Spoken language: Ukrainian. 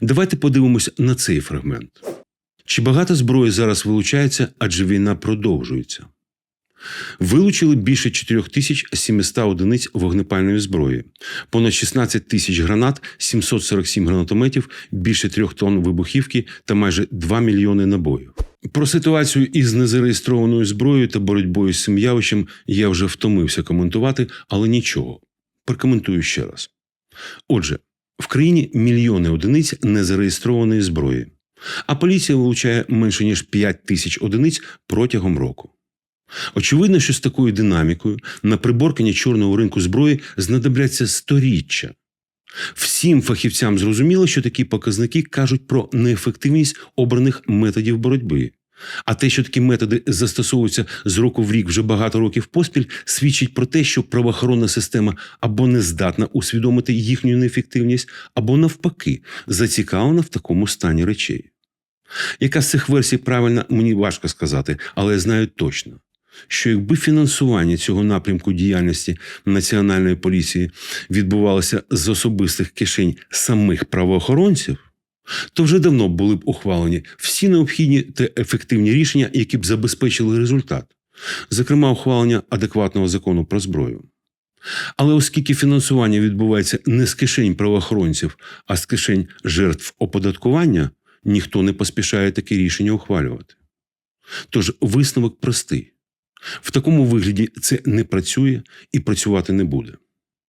Давайте подивимося на цей фрагмент. Чи багато зброї зараз вилучається, адже війна продовжується? Вилучили більше 4700 одиниць вогнепальної зброї, понад 16 тисяч гранат, 747 гранатометів, більше трьох тонн вибухівки та майже 2 мільйони набоїв. Про ситуацію із незареєстрованою зброєю та боротьбою з цим явищем я вже втомився коментувати, але нічого. Прокоментую ще раз. Отже, в країні мільйони одиниць незареєстрованої зброї, а поліція вилучає менше ніж 5 тисяч одиниць протягом року. Очевидно, що з такою динамікою на приборкання чорного ринку зброї знадобляться сторіччя. Всім фахівцям зрозуміло, що такі показники кажуть про неефективність обраних методів боротьби. А те, що такі методи застосовуються з року в рік вже багато років поспіль, свідчить про те, що правоохоронна система або не здатна усвідомити їхню неефективність, або навпаки зацікавлена в такому стані речей. Яка з цих версій правильна, мені важко сказати, але я знаю точно, що якби фінансування цього напрямку діяльності Національної поліції відбувалося з особистих кишень самих правоохоронців, то вже давно були б ухвалені всі необхідні та ефективні рішення, які б забезпечили результат, зокрема, ухвалення адекватного закону про зброю. Але оскільки фінансування відбувається не з кишень правоохоронців, а з кишень жертв оподаткування, ніхто не поспішає таке рішення ухвалювати. Тож висновок простий: в такому вигляді це не працює і працювати не буде.